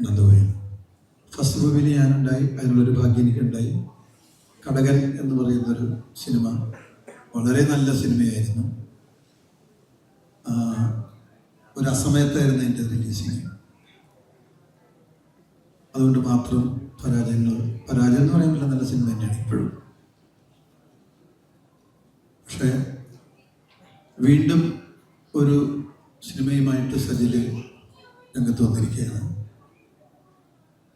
നന്ദുപോയി first മൂവിയിൽ ഞാനുണ്ടായി അതിനുള്ളൊരു ഭാഗ്യം എനിക്കുണ്ടായി. കടകൻ എന്ന് പറയുന്നൊരു സിനിമ. വളരെ നല്ല സിനിമയായിരുന്നു. ഒരു അസമയത്തായിരുന്നു എന്റെ റിലീസിങ്. അതുകൊണ്ട് മാത്രം പരാജയങ്ങൾ പരാജയം എന്ന് പറയുമ്പോൾ നല്ല സിനിമ തന്നെയാണ് ഇപ്പോഴും. പക്ഷേ വീണ്ടും ഒരു സിനിമയുമായിട്ട് സജിൽ രംഗത്ത് വന്നിരിക്കുകയാണ്.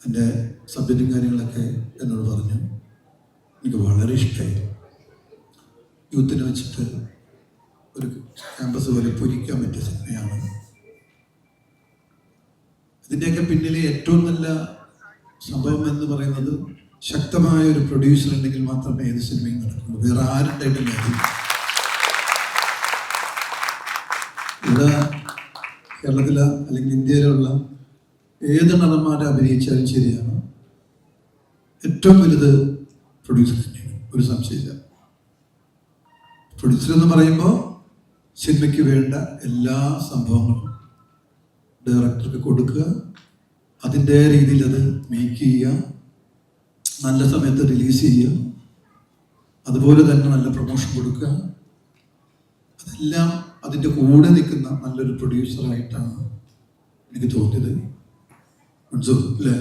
എന്റെ സബ്ജക്റ്റും കാര്യങ്ങളൊക്കെ എന്നോട് പറഞ്ഞു. എനിക്ക് വളരെ ഇഷ്ടമായി യൂത്തിനെ വെച്ചിട്ട് ഒരു ക്യാമ്പസ് പോലെ പൊരിക്കാൻ പറ്റിയ സിനിമയാണ്. ഇതിന്റെയൊക്കെ പിന്നിലെ ഏറ്റവും നല്ല സംഭവം എന്ന് പറയുന്നത് ശക്തമായ ഒരു പ്രൊഡ്യൂസർ ഉണ്ടെങ്കിൽ മാത്രമേ ഏത് സിനിമയും നടക്കുള്ളൂ. വേറെ ആരുണ്ടായിട്ടും കാര്യം ഇവിടെ കേരളത്തിലെ അല്ലെങ്കിൽ ഇന്ത്യയിലുള്ള ഏത് നടന്മാരെ അഭിനയിച്ചാലും ശരിയാണ്. ഏറ്റവും വലുത് പ്രൊഡ്യൂസർ ഒരു സംശയമില്ല. പ്രൊഡ്യൂസർ എന്ന് പറയുമ്പോൾ സിനിമയ്ക്ക് വേണ്ട എല്ലാ സംഭവങ്ങളും ഡയറക്ടർക്ക് കൊടുക്കുക. അതിന്റെ രീതിയിൽ അത് മേക്ക് ചെയ്യുക. നല്ല സമയത്ത് റിലീസ് ചെയ്യുക. അതുപോലെ തന്നെ നല്ല പ്രൊമോഷൻ കൊടുക്കുക. അതെല്ലാം അതിന്റെ കൂടെ നിൽക്കുന്ന നല്ലൊരു പ്രൊഡ്യൂസറായിട്ടാണ് എനിക്ക് തോന്നിയത്. അല്ലേ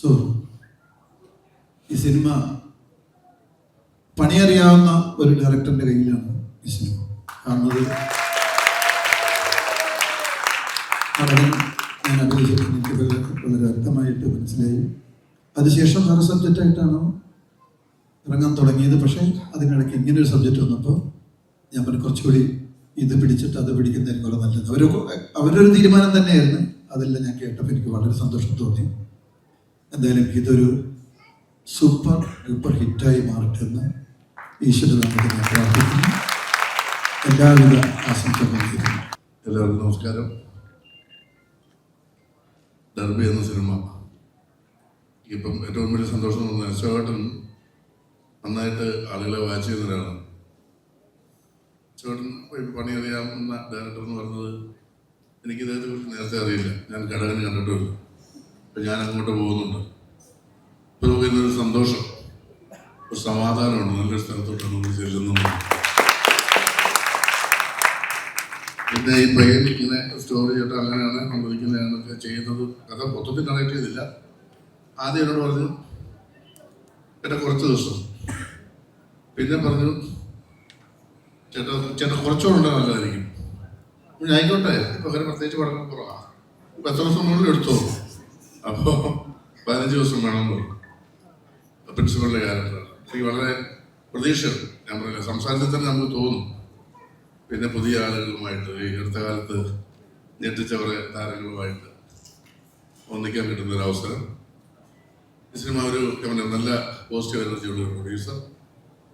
സോ ഈ സിനിമ പണിയറിയാവുന്ന ഒരു ഡയറക്ടറിന്റെ കയ്യിലാണ് ഈ സിനിമ വളരെ ഞാൻ അഭിനയിച്ചപ്പോൾ എനിക്ക് വളരെ വളരെ വ്യക്തമായിട്ട് മനസ്സിലായി. അതിനുശേഷം വേറെ സബ്ജക്റ്റ് ആയിട്ടാണ് ഇറങ്ങാൻ തുടങ്ങിയത്. പക്ഷേ അതിനിടയ്ക്ക് ഇങ്ങനെ ഒരു സബ്ജക്റ്റ് വന്നപ്പോൾ ഞാൻ പറഞ്ഞു കുറച്ചുകൂടി ഇത് പിടിച്ചിട്ട് അത് പിടിക്കുന്നതിന് കുറെ നല്ലത്. അവരുടെ അവരൊരു തീരുമാനം തന്നെയായിരുന്നു. അതെല്ലാം ഞാൻ കേട്ടപ്പോൾ എനിക്ക് വളരെ സന്തോഷം തോന്നി. എന്തായാലും ഇതൊരു സൂപ്പർ സൂപ്പർ ഹിറ്റായി മാറട്ടെ എന്ന് ഈശ്വരനാമത്തിൽ ഞാൻ പ്രാർത്ഥിക്കുന്നു. എല്ലാവിധ ആശംസകളും. എല്ലാവർക്കും നമസ്കാരം. ഡർബി എന്ന സിനിമ. ഇപ്പം ഏറ്റവും വലിയ സന്തോഷം തോന്നുന്നത് അച്ചവട്ടൻ അശോകട്ടൻ നന്നായിട്ട് ആളുകളെ വാച്ച് ചെയ്യുന്ന ഒരാളാണ്. അച്ചവട്ടൻ ഇപ്പം പണിയറിയാവുന്ന ഡയറക്ടർ എന്ന് പറഞ്ഞത് എനിക്ക് ഇദ്ദേഹത്തെ കുറിച്ച് നേരത്തെ അറിയില്ല. ഞാൻ ഘടകന് കണ്ടിട്ടില്ല അപ്പം ഞാൻ അങ്ങോട്ട് പോകുന്നുണ്ട്. ഇപ്പം നമുക്ക് ഇന്നൊരു സന്തോഷം ഒരു സമാധാനമുണ്ട്. നല്ല സ്ഥലത്തോട്ടാണ് നമ്മൾ ചെല്ലുന്നത്. പിന്നെ ഈ പയ്യൻ ഇങ്ങനെ സ്റ്റോറി ചെയ്തിട്ട് അങ്ങനെയാണ് സംഭവിക്കുന്നതെന്നൊക്കെ ചെയ്യുന്നത്. കഥ മൊത്തത്തിൽ കണക്ട് ചെയ്തില്ല. ആദ്യം എന്നോട് പറഞ്ഞു ചേട്ടാ കുറച്ച് ദിവസം. പിന്നെ പറഞ്ഞു ചേട്ടാ ചേട്ടാ കുറച്ചുകൂടെ നല്ലതായിരിക്കും. ആയിക്കോട്ടെ. ഇപ്പൊ അങ്ങനെ പ്രത്യേകിച്ച് പഠനം കുറവാ. ഇപ്പൊ എത്ര ദിവസം മുകളിൽ എടുത്തു? അപ്പോൾ പതിനഞ്ച് ദിവസം വേണം പറഞ്ഞു. പ്രിൻസിപ്പളിന്റെ ക്യാരക്ടർ എനിക്ക് വളരെ പ്രതീക്ഷ ഞാൻ പറഞ്ഞില്ല സംസാരത്തിൽ തന്നെ നമുക്ക് തോന്നും. പിന്നെ പുതിയ ആളുകളുമായിട്ട് ഈ അടുത്ത കാലത്ത് ഞെട്ടിച്ച കുറെ താരങ്ങളുമായിട്ട് ഒന്നിക്കാൻ കിട്ടുന്ന ഒരു അവസരം. ഈ സിനിമ ഒരു നല്ല പോസിറ്റീവ് എനർജിയുള്ള ഒരു പ്രൊഡ്യൂസർ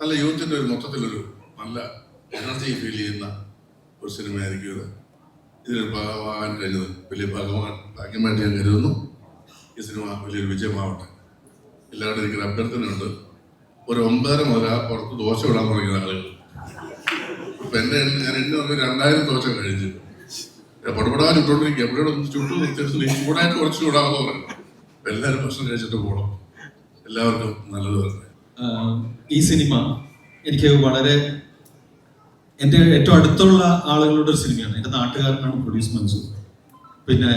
നല്ല യൂത്തിന്റെ ഒരു മൊത്തത്തിലൊരു നല്ല എനർജി ഫീൽ ചെയ്യുന്ന ഒരു സിനിമയായിരിക്കും ഇത്. ഇതിലൊരു ഭാഗമാകാൻ കഴിഞ്ഞത് വലിയ ഭാഗമാൻ ഭാഗ്യമായിട്ട് ഞാൻ കരുതുന്നു. ഈ സിനിമ വലിയൊരു വിജയമാവട്ടെ. എല്ലാവരും എനിക്കൊരു അഭ്യർത്ഥനയുണ്ട്. ഒരു ഒമ്പതര മുതൽ ആ പുറത്ത് ദോശ വിടാൻ തുടങ്ങിയ ആളുകൾ. ഇപ്പം എന്റെ ഞാൻ എന്നെ പറഞ്ഞ രണ്ടായിരം ദോശ കഴിച്ചു. പടപടാ ചുട്ടോണ്ടിരിക്കുക എവിടെയോ ഒന്ന് ചുട്ടു നിർത്തിയിട്ട് നീ ചൂടായിട്ട് കുറച്ച് ചൂടാകുന്നു പറഞ്ഞു. എല്ലാവരും ഭക്ഷണം കഴിച്ചിട്ട് പോകണം എല്ലാവർക്കും നല്ലത് പറഞ്ഞു ഈ സിനിമ എനിക്ക് വളരെ എന്റെ ഏറ്റവും അടുത്തുള്ള ആളുകളുടെ ഒരു സിനിമയാണ്. എന്റെ നാട്ടുകാരനാണ് പ്രൊഡ്യൂസ് മൻസൂർ പിന്നെ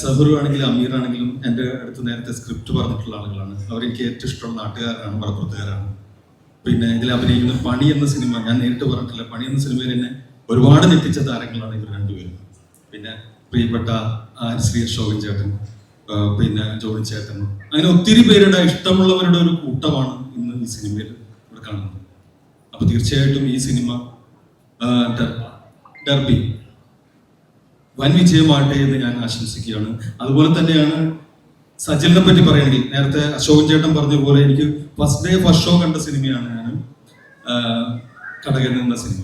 സഹുറു ആണെങ്കിലും അമീർ ആണെങ്കിലും എന്റെ അടുത്ത് നേരത്തെ സ്ക്രിപ്റ്റ് പറഞ്ഞിട്ടുള്ള ആളുകളാണ്. അവരെനിക്ക് ഏറ്റവും ഇഷ്ടമുള്ള നാട്ടുകാരാണ് മലപ്പുറത്തുകാരാണ്. പിന്നെ ഇതിൽ അഭിനയിക്കുന്ന പണി എന്ന സിനിമ ഞാൻ നേരിട്ട് പറഞ്ഞിട്ടില്ല. പണി എന്ന സിനിമയിൽ എന്നെ ഒരുപാട് നെറ്റിച്ച താരങ്ങളാണ് ഇവർ രണ്ടുപേരും. പിന്നെ പ്രിയപ്പെട്ട ആരിശ്രീ ശോഭൻ ചേട്ടൻ പിന്നെ ജോണി ചേട്ടൻ. അങ്ങനെ ഒത്തിരി പേരുടെ ഇഷ്ടമുള്ളവരുടെ ഒരു കൂട്ടമാണ് ഇന്ന് ഈ സിനിമയിൽ ഇവിടെ കാണുന്നത്. അപ്പൊ തീർച്ചയായിട്ടും ഈ സിനിമ ഡർബി. വൻ വിജയമാകട്ടെ എന്ന് ഞാൻ ആശംസിക്കുകയാണ്. അതുപോലെ തന്നെയാണ് സജിലിനെ പറ്റി പറയുകയാണെങ്കിൽ നേരത്തെ അശോകൻ ചേട്ടൻ പറഞ്ഞ പോലെ എനിക്ക് ഫസ്റ്റ് ഡേ ഫസ്റ്റ് ഷോ കണ്ട സിനിമയാണ് ഞാൻ കടകൻ എന്ന സിനിമ.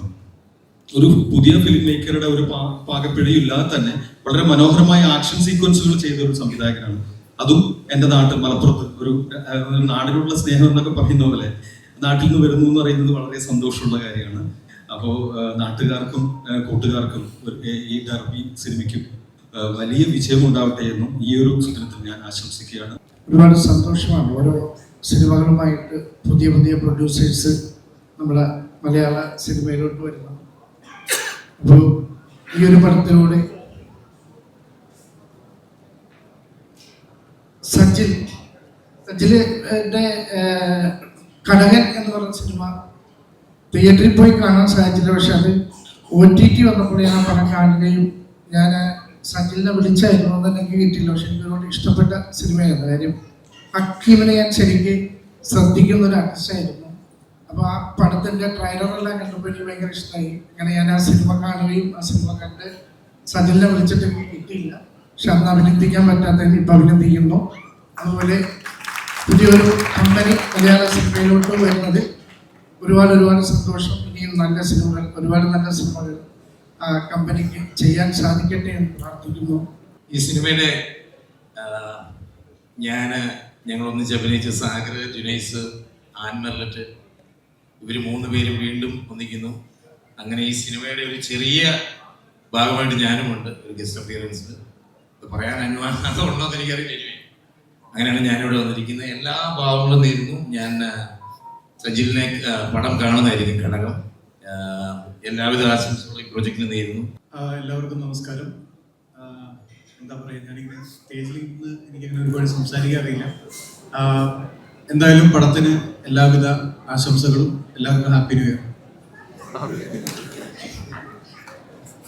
ഒരു പുതിയ ഫിലിം മേക്കറുടെ ഒരു പാകപ്പിഴയില്ലാതെ തന്നെ വളരെ മനോഹരമായ ആക്ഷൻ സീക്വൻസുകൾ ചെയ്ത ഒരു സംവിധായകനാണ്. അതും എന്റെ നാട്ടിൽ മലപ്പുറത്ത് ഒരു നാടിനുള്ള സ്നേഹം എന്നൊക്കെ പറയുന്ന പോലെ നാട്ടിൽ നിന്ന് വരുന്നു എന്ന് പറയുന്നത് വളരെ സന്തോഷമുള്ള കാര്യമാണ്. അപ്പോൾ നാട്ടുകാർക്കും കൂട്ടുകാർക്കും ഈ ഡർബി സിനിമയ്ക്കും വലിയ വിജയം ഉണ്ടാവട്ടെ എന്നും ഈ ഒരു ചിത്രത്തിൽ ഞാൻ ആശംസിക്കുകയാണ്. ഒരുപാട് സന്തോഷമാണ് ഓരോ സിനിമകളുമായിട്ട് പുതിയ പുതിയ പ്രൊഡ്യൂസേഴ്സ് നമ്മുടെ മലയാള സിനിമയിലോട്ട് വരുന്നു അപ്പോൾ ഈ ഒരു പടത്തിലൂടെ സജിൽ സജിൽ കടകൻ എന്ന് പറഞ്ഞ സിനിമ തിയേറ്ററിൽ പോയി കാണാൻ സാധിച്ചില്ല. പക്ഷെ അത് ഒ ടി ടി വന്നപ്പോൾ ഞാൻ പടം കാണുകയും ഞാൻ സജിലിനെ വിളിച്ചായിരുന്നു. അതൊന്നും എനിക്ക് കിട്ടിയില്ല പക്ഷെ എനിക്ക് ഇഷ്ടപ്പെട്ട സിനിമയായിരുന്നു കാര്യം ഹക്കീമിനെ ഞാൻ ശരിക്കും ശ്രദ്ധിക്കുന്ന ഒരു ആർട്ടിസ്റ്റായിരുന്നു. അപ്പോൾ ആ പടത്തിന്റെ ട്രailer-എല്ലാം കണ്ടപ്പോൾ എനിക്ക് ഭയങ്കര ഇഷ്ടമായി അങ്ങനെ ഞാൻ ആ സിനിമ കാണുകയും ആ സിനിമ കണ്ട് സജിലിനെ വിളിച്ചിട്ട് എനിക്ക് കിട്ടിയില്ല. പക്ഷെ അന്ന് അഭിനന്ദിക്കാൻ പറ്റാത്തതിന് ഇപ്പം അഭിനന്ദിക്കുന്നു. അതുപോലെ പുതിയൊരു കമ്പനി മലയാള സിനിമയിലോട്ട് വരുന്നത് ഒരുപാട് ഒരുപാട് സന്തോഷം. ഇനിയും നല്ല സിനിമകൾ ഒരുപാട് നല്ല സിനിമകൾ കമ്പനിക്ക് ചെയ്യാൻ സാധിക്കട്ടെ എന്ന് പ്രാർത്ഥിക്കുന്നു. ഈ സിനിമയുടെ ഞാൻ ഞങ്ങൾ ഒന്നിച്ച് അഭിനയിച്ച സാഗർ ജുനൈസ് ആൻമർലറ്റ് ഇവർ മൂന്ന് പേരും വീണ്ടും ഒന്നിക്കുന്നു. അങ്ങനെ ഈ സിനിമയുടെ ഒരു ചെറിയ ഭാഗമായിട്ട് ഞാനുമുണ്ട് ഒരു ഗസ്റ്റ് അപ്പിയറൻസ് പറയാൻ അനുവാദം ഉണ്ടോ എന്ന് എനിക്കറിയില്ല. അങ്ങനെയാണ് ഞാനിവിടെ വന്നിരിക്കുന്നത്. എല്ലാ ഭാവങ്ങളും നേരുന്നു. ഞാൻ സജിലിനെ പടം കാണുന്നതായിരിക്കും ഘടകം. എല്ലാവിധ ആശംസകളും ഈ പ്രോജക്റ്റിന് നേരുന്നു. എല്ലാവർക്കും നമസ്കാരം. എന്താ പറയുക ഞാനിങ്ങനെ സ്റ്റേജിൽ നിന്ന് എനിക്കിങ്ങനെ ഒരുപാട് സംസാരിക്കാൻ അറിയില്ല. എന്തായാലും പടത്തിന് എല്ലാവിധ ആശംസകളും. എല്ലാവർക്കും ഹാപ്പി ന്യൂ ഇയർ.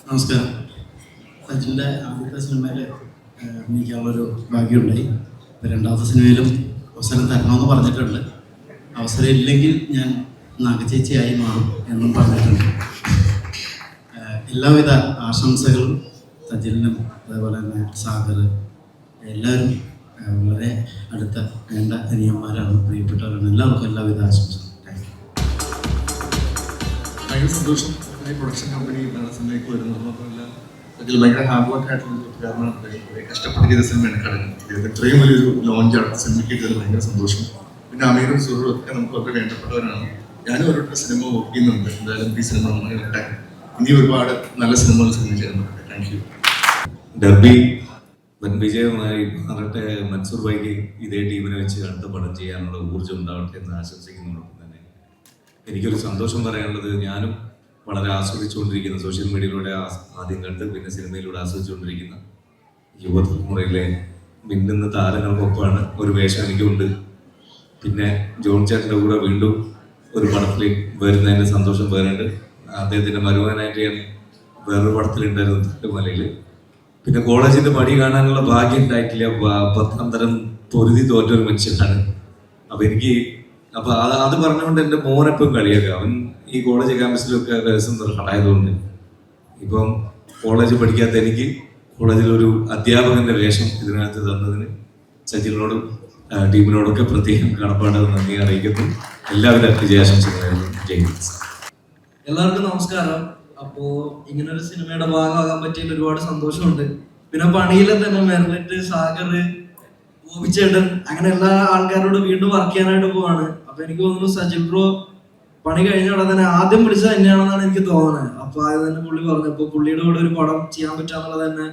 നമസ്കാരം. സജിലിന്റെ ആദ്യത്തെ സിനിമയിൽ അഭിനയിക്കാനുള്ളൊരു ഭാഗ്യമുണ്ടായി. രണ്ടാമത്തെ സിനിമയിലും അവസരം തരണമെന്ന് പറഞ്ഞിട്ടുണ്ട്. അവസരം ഇല്ലെങ്കിൽ ഞാൻ നാഗചേച്ചിയായി മാറും എന്നും പറഞ്ഞിട്ടുണ്ട്. എല്ലാവിധ ആശംസകളും സജിലിനും അതേപോലെ തന്നെ സാഗർ എല്ലാവരും വളരെ അടുത്ത വേണ്ട അനിയന്മാരാണ് പ്രിയപ്പെട്ടവരാണ്. എല്ലാവർക്കും എല്ലാവിധ ആശംസകളും. ഭയങ്കര സന്തോഷം. പ്രൊഡക്ഷൻ കമ്പനി വരുന്നത് ഭയങ്കര ഹാർഡ് വർക്ക് ആയിട്ടുള്ള കാരണം കഷ്ടപ്പെട്ട് ചെയ്ത സിനിമയാണ് കടന്നു ഇത് ഇത്രയും വലിയൊരു ലോഞ്ചാണ് സിനിമയ്ക്ക് ഭയങ്കര സന്തോഷം. പിന്നെ അമീറും സുഹൃത്തും ഒക്കെ നമുക്ക് വളരെ വേണ്ടപ്പെട്ടവരാണ്. ഞാനും ഓരോരുത്തർ സിനിമ വർക്ക് ചെയ്യുന്നുണ്ട്. എന്തായാലും ഈ സിനിമ വരട്ടെ ഇനി ഒരുപാട് നല്ല സിനിമകൾ സിനിമ പറ്റട്ടെ താങ്ക് യു ഡർബി വൻ വിജയമായി മാറട്ടെ. മൻസൂർ ഭായിക്ക് ഇതേ ടീമിനെ വെച്ച് അടുത്ത പടം ചെയ്യാനുള്ള ഊർജം ഉണ്ടാവട്ടെ എന്ന് ആശംസിക്കുന്നതോടൊപ്പം തന്നെ എനിക്കൊരു സന്തോഷം പറയാനുള്ളത് ഞാനും വളരെ ആസ്വദിച്ചുകൊണ്ടിരിക്കുന്ന സോഷ്യൽ മീഡിയയിലൂടെ ആദ്യം കണ്ട് പിന്നെ സിനിമയിലൂടെ ആസ്വദിച്ചുകൊണ്ടിരിക്കുന്ന യുവതലമുറയിലെ മിന്നുന്ന താരങ്ങൾക്കൊപ്പമാണ് ഒരു വേഷം എനിക്കുണ്ട്. പിന്നെ ജോൺ ചേട്ടന്റെ കൂടെ വീണ്ടും ഒരു പടത്തിൽ വരുന്നതിന്റെ സന്തോഷം വേറുണ്ട് അദ്ദേഹത്തിന്റെ മരുമകനായിട്ടാണ് വേറൊരു പടത്തിലുണ്ടായിരുന്നു തട്ടുമലയിൽ പിന്നെ കോളേജിന്റെ മടി കാണാനുള്ള ഭാഗ്യം ഉണ്ടായിട്ടില്ല. പത്താം തരം പൊരുതി തോറ്റൊരു മനുഷ്യനാണ്. അപ്പൊ എനിക്ക് അപ്പൊ അത് അത് പറഞ്ഞുകൊണ്ട് എന്റെ മോനെപ്പം കളിയാക്കുക. അവൻ ഈ കോളേജ് ക്യാമ്പസിലൊക്കെ ദിവസം നിർഹടായതുകൊണ്ട്. ഇപ്പം കോളേജ് പഠിക്കാത്ത എനിക്ക് കോളേജിലൊരു അധ്യാപകന്റെ വേഷം ഇതിനകത്ത് തന്നതിന് സജിലിനോടും ടീമിനോടൊക്കെ പ്രത്യേകം കടപ്പാട് നന്ദി അറിയിക്കുന്നു. എല്ലാവരും വിജയാശംസകളും ജയ് എല്ലാവർക്കും നമസ്കാരം. അപ്പോ ഇങ്ങനെ ഒരു സിനിമയുടെ ഭാഗമാകാൻ പറ്റിയതിൽ ഒരുപാട് സന്തോഷമുണ്ട്. പിന്നെ പണിയിലെ തന്നെ മെർലിറ്റ് സാഗർ ഗോപിച്ചേട്ടൻ അങ്ങനെ എല്ലാ ആൾക്കാരോട് വീണ്ടും വർക്ക് ചെയ്യാനായിട്ട് പോവാണ്. അപ്പൊ എനിക്ക് തോന്നുന്നു സജിൽ ബ്രോ പണി കഴിഞ്ഞ ഉടനെ തന്നെ ആദ്യം വിളിച്ചത് തന്നെയാണെന്നാണ് എനിക്ക് തോന്നുന്നത്. അപ്പൊ അത് തന്നെ പുള്ളി പറഞ്ഞു അപ്പൊ പുള്ളിയുടെ കൂടെ ഒരു പടം ചെയ്യാൻ പറ്റാന്നുള്ളത് തന്നെ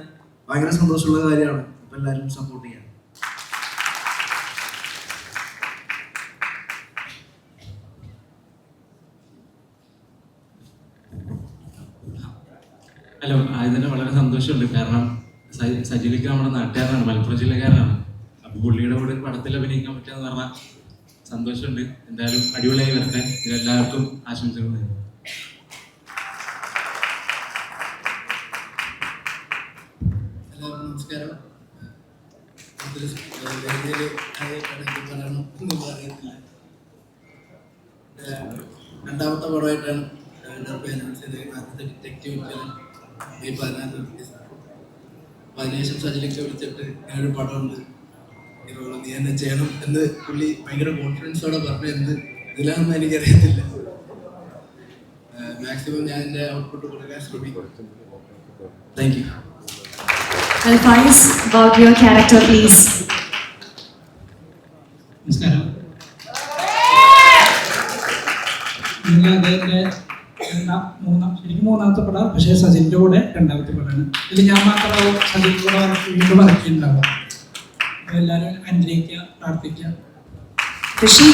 ഭയങ്കര സന്തോഷമുള്ള കാര്യമാണ്. അപ്പൊ എല്ലാവരും സപ്പോർട്ട് ചെയ്യാം. ഹലോ ആദ്യം വളരെ സന്തോഷമുണ്ട്. കാരണം സജിലിക്ക് നമ്മുടെ നാട്ടുകാരനാണ് മലപ്പുറം ജില്ലക്കാരനാണ്. അപ്പൊ പുള്ളിയുടെ കൂടെ പടത്തിൽ അഭിനയിക്കാൻ പറ്റുക പറഞ്ഞാൽ സന്തോഷമുണ്ട്. എന്തായാലും അടിപൊളിയായി വരട്ടെ. ആശംസകൾ എല്ലാവർക്കും ഏഹ് രണ്ടാമത്തെ പടമായിട്ടാണ് ആദ്യത്തെ ഡിറ്റക്റ്റീവ് ഈ പതിനാല് പതിനേഴ് സജിലേക്ക് വിളിച്ചിട്ട് ഞാനൊരു പടമുണ്ട്. ഇതുപോലെ നീ എന്നെ ചെയ്യണം എന്ന് പുള്ളി ഭയങ്കര കോൺഫിഡൻസോടെ പറഞ്ഞു എന്ത് ഇതിലാണെന്ന് എനിക്കറിയത്തില്ല. മാക്സിമം ഞാൻ എന്റെ ഔട്ട്പുട്ട് കൊടുക്കാൻ ശ്രമിക്കും താങ്ക് യു നമസ്കാരം. നിങ്ങൾ അദ്ദേഹത്തിന്റെ മൂന്നാം ശരിക്കും മൂന്നാമത്തെ പടം പക്ഷേ സജിന്റെ കൂടെ രണ്ടാമത്തെ പടമാണ്. ഇതിൽ ഞാൻ മാത്രമാവും സജിൻ കൂടെ വീണ്ടും വരയ്ക്കുന്നുണ്ടാവുക എല്ലാവരും അനുഗ്രഹിക്കുക പ്രാർത്ഥിക്കുക. ഋഷി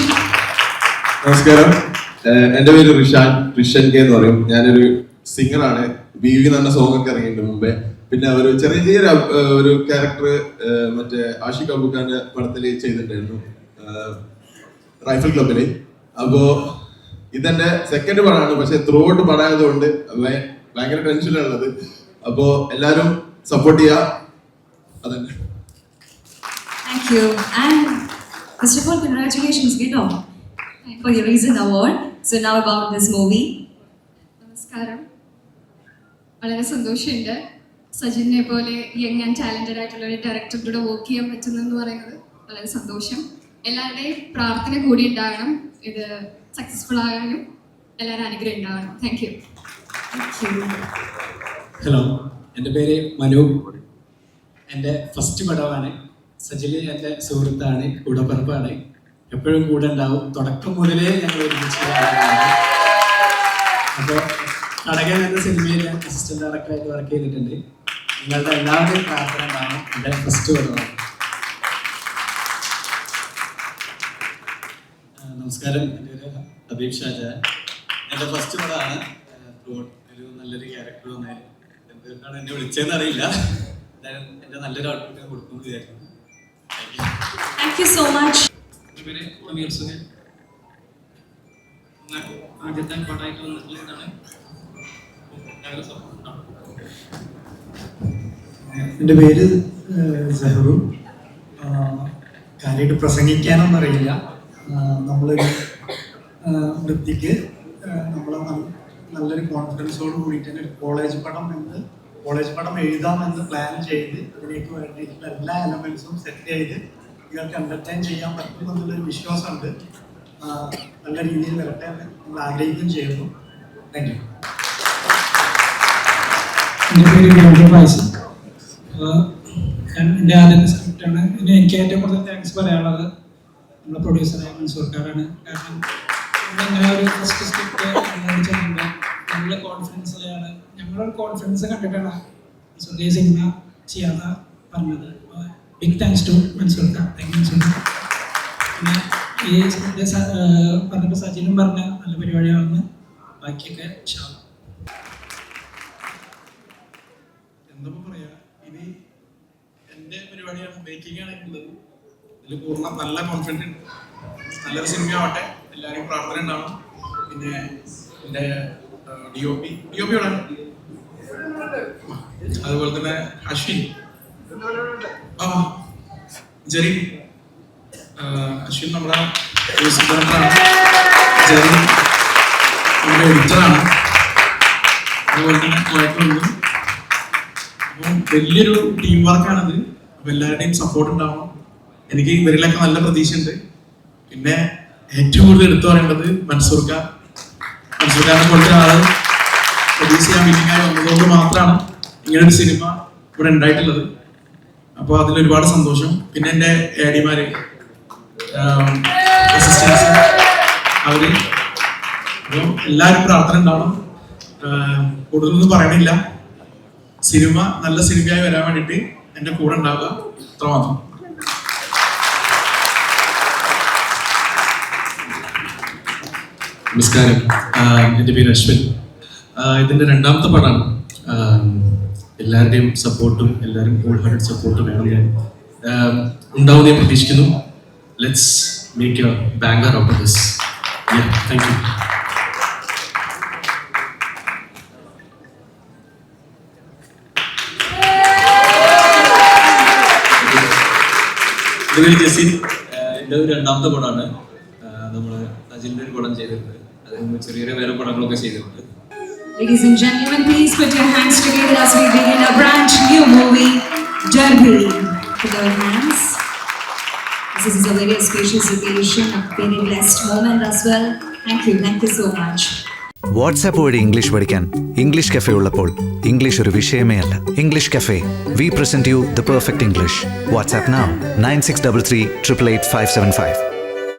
നമസ്കാരം. എന്റെ പേര് റിഷാൻ റിഷൻ കെ എന്ന് പറയും. ഞാനൊരു സിംഗറാണ്. ബി വി നല്ല സോങ് ഒക്കെ ഇറങ്ങിയിട്ടുണ്ട് മുമ്പേ. പിന്നെ ഒരു ചെറിയ ചെറിയൊരു ഒരു ക്യാരക്ടർ മറ്റേ ആഷിഖ് അബുഖാന്റെ പടത്തിൽ ചെയ്തിട്ടുണ്ടായിരുന്നു. റൈഫിൾ ക്ലബിൽ അപ്പോ ഇതെന്റെ സെക്കൻഡ് പടമാണ്. പക്ഷെ ത്രൂ ഔട്ട് പടമായതുകൊണ്ട് ഭയ- ഭയങ്കര ടെൻഷനുള്ളത് അപ്പോ എല്ലാരും സപ്പോർട്ട് ചെയ്യാ. അതന്നെ. Thank you. And first of all, congratulations, Gito, for your recent award. So now about this movie. നമസ്കാരം. വളരെ സന്തോഷമുണ്ട്. സജിനെ പോലെ യങ് ആൻഡ് ടാലന്റഡ് ആയിട്ടുള്ള ഒരു ഡയറക്ടറുടെ കൂടെ വർക്ക് ചെയ്യാൻ പറ്റുന്നെന്ന് പറയുന്നത് വളരെ സന്തോഷം. എല്ലാവരുടെയും പ്രാർത്ഥന കൂടി ഉണ്ടാകണം. ഇത് സക്സസ്ഫുൾ ആകാനും എല്ലാവരും അനുഗ്രഹം ഉണ്ടാകണം. താങ്ക് യു ഹലോ എന്റെ പേര് മനു. എന്റെ ഫസ്റ്റ് പടമാണ് സജിലി എന്റെ സുഹൃത്താണ് കൂടപ്പറപ്പാണ്. എപ്പോഴും കൂടെ ഉണ്ടാവും. തുടക്കം മുതലേ ഞങ്ങൾ ഒരുമിച്ച് അപ്പോൾ കടകൻ എന്ന സിനിമയിൽ ഞാൻ അസിസ്റ്റന്റ് ഡയറക്ടറായിട്ട് വർക്ക് ചെയ്തിട്ടുണ്ട്. നിങ്ങളുടെ എല്ലാവരുടെയും പ്രാർത്ഥന ഉണ്ടാവും എന്റെ ഫസ്റ്റ് പടമാണ് നമസ്കാരം. എന്റെ പേര് ഹബീബ് ഷാജാൻ എന്റെ ഫസ്റ്റ് പടമാണ് ഒരു നല്ലൊരു ക്യാരക്ടർ വന്നായിരുന്നു. എന്തുകൊണ്ടാണ് എന്നെ വിളിച്ചതെന്ന് അറിയില്ല. എന്തായാലും എന്റെ നല്ലൊരു ഔട്ട്പുട്ട് കൊടുക്കുമെന്ന് വിചാരിക്കുന്നു. Thank you so much. എന്റെ പേര് അമീർ സുഹേൽ ആദ്യത്തെ പടമായിട്ട് വന്നിട്ടുള്ളതാണ് എന്റെ പേര് സെഹറു. കാര്യമായിട്ട് പ്രസംഗിക്കാനൊന്നും അറിയില്ല. നമ്മളൊരു വൃത്തിക്ക് നമ്മൾ നല്ലൊരു കോൺഫിഡൻസോട് കൂടിയിട്ട് തന്നെ കോളേജ് പടം എന്ന് കോളേജ് പടം എഴുതാമെന്ന് പ്ലാൻ ചെയ്ത് അതിലേക്ക് വേണ്ടിയിട്ടുള്ള എല്ലാ എലമെൻസും സെറ്റ് ചെയ്ത് ഇവർക്ക് എന്റർടൈൻ ചെയ്യാൻ പറ്റും എന്നുള്ളൊരു വിശ്വാസമുണ്ട്. നല്ല രീതിയിൽ വരട്ടെ എന്ന് നമ്മൾ ആഗ്രഹിക്കുകയും ചെയ്യുന്നു. താങ്ക് യു എന്റെ ആദ്യത്തെ സ്ക്രിപ്റ്റാണ് എനിക്ക് ഏറ്റവും കൂടുതൽ താങ്ക്സ് പറയാനുള്ളത് നമ്മുടെ പ്രൊഡ്യൂസറായ മൻസൂർക്കാരാണ് കാരണം ഇങ്ങനെ ഒരു ഫസ്റ്റ് സ്ക്രിപ്റ്റ് നമ്മളോട് ചെയ്യുമ്പോൾ കോൺഫിഡൻസിലാണ് ഞങ്ങളൊരു കോൺഫിഡൻസ് കണ്ടിട്ടാണ് മൻസൂർക്ക് ഈ സിനിമ ചെയ്യാതെ പറഞ്ഞത്. ബിഗ് താങ്ക്സ് ടു മൻസൂർക്ക താങ്ക് മൻസൂർക്ക പിന്നെ ഈ പറഞ്ഞപ്പോൾ സജിനും പറഞ്ഞ നല്ല പരിപാടിയാണെന്ന് ബാക്കിയൊക്കെ ഷാ എന്താ പറയാ? ഇനി എന്റെ പരിപാടിയാണ് ബേക്കിംഗ് ആണ് ഇതിൽ പൂർണ നല്ല കോൺഫിഡന്റ് ഉണ്ട്. നല്ലൊരു സിനിമ ആവട്ടെ. എല്ലാവരും പ്രാർത്ഥന ഉണ്ടാവണം. പിന്നെ എന്റെ D O P D O P ഇവിടെ അതുപോലെ തന്നെ അശ്വിൻ. ആ ജെറി. അശ്വിൻ നമ്മുടെ എഡിറ്ററാണ് അതുപോലെ തന്നെ പോയറ്റുണ്ട് അപ്പം വലിയൊരു ടീം വർക്കാണിത് അപ്പം എല്ലാവരുടെയും സപ്പോർട്ട് ഉണ്ടാവണം. എനിക്ക് ഇവരിലൊക്കെ നല്ല പ്രതീക്ഷയുണ്ട്. പിന്നെ ഏറ്റവും കൂടുതൽ എടുത്തു പറയേണ്ടത് മൻസൂർക്ക. മൻസൂർക്കാരനെ പോലത്തെ ആൾ ചെയ്യാൻ മീറ്റിംഗായി വന്നതുകൊണ്ട് മാത്രമാണ് ഇങ്ങനെ ഒരു സിനിമ ഇവിടെ ഉണ്ടായിട്ടുള്ളത്. അപ്പോൾ അതിൽ ഒരുപാട് സന്തോഷം. പിന്നെ എന്റെ ഏഡിമാര് അസിസ്റ്റൻസ് അവർ. എല്ലാവരും പ്രാർത്ഥന ഉണ്ടാവണം. കൂടുതലൊന്നും പറയണില്ല. സിനിമ നല്ല സിനിമയായി വരാൻ വേണ്ടിയിട്ട് എന്റെ കൂടെ ഉണ്ടാവുക. അത്രമാത്രം. നമസ്കാരം. എന്റെ പേര് അശ്വിൻ. ഇതിന്റെ രണ്ടാമത്തെ പടമാണ് എല്ലാവരുടെയും സപ്പോർട്ടും എല്ലാവരും ഹോൾ ഹാർട്ടഡ് സപ്പോർട്ടും വേണം ഞാൻ. ഉണ്ടാവും ഞാൻ പ്രതീക്ഷിക്കുന്നു. Let's make a banger of this thank you Jaseen എന്റെ ഒരു രണ്ടാമത്തെ പടമാണ് നമ്മൾ അജിലിന്റെ ഒരു പടം ചെയ്തിട്ടുണ്ട്. അതിന് മുമ്പ് ചെറിയ ചെറിയ വേറെ പടങ്ങളൊക്കെ ചെയ്തിട്ടുണ്ട് Ladies and gentlemen, please put your hands together as we begin a brand new movie, Derby. Put your hands. This is a very auspicious occasion, a very blessed moment as well. Thank you, thank you so much. WhatsApp വഴി English പഠിക്കാൻ English cafe ഉള്ളപ്പോൾ English ഒരു വിഷയമേ അല്ല English cafe we present you the perfect English WhatsApp nine six double three triple eight five seven five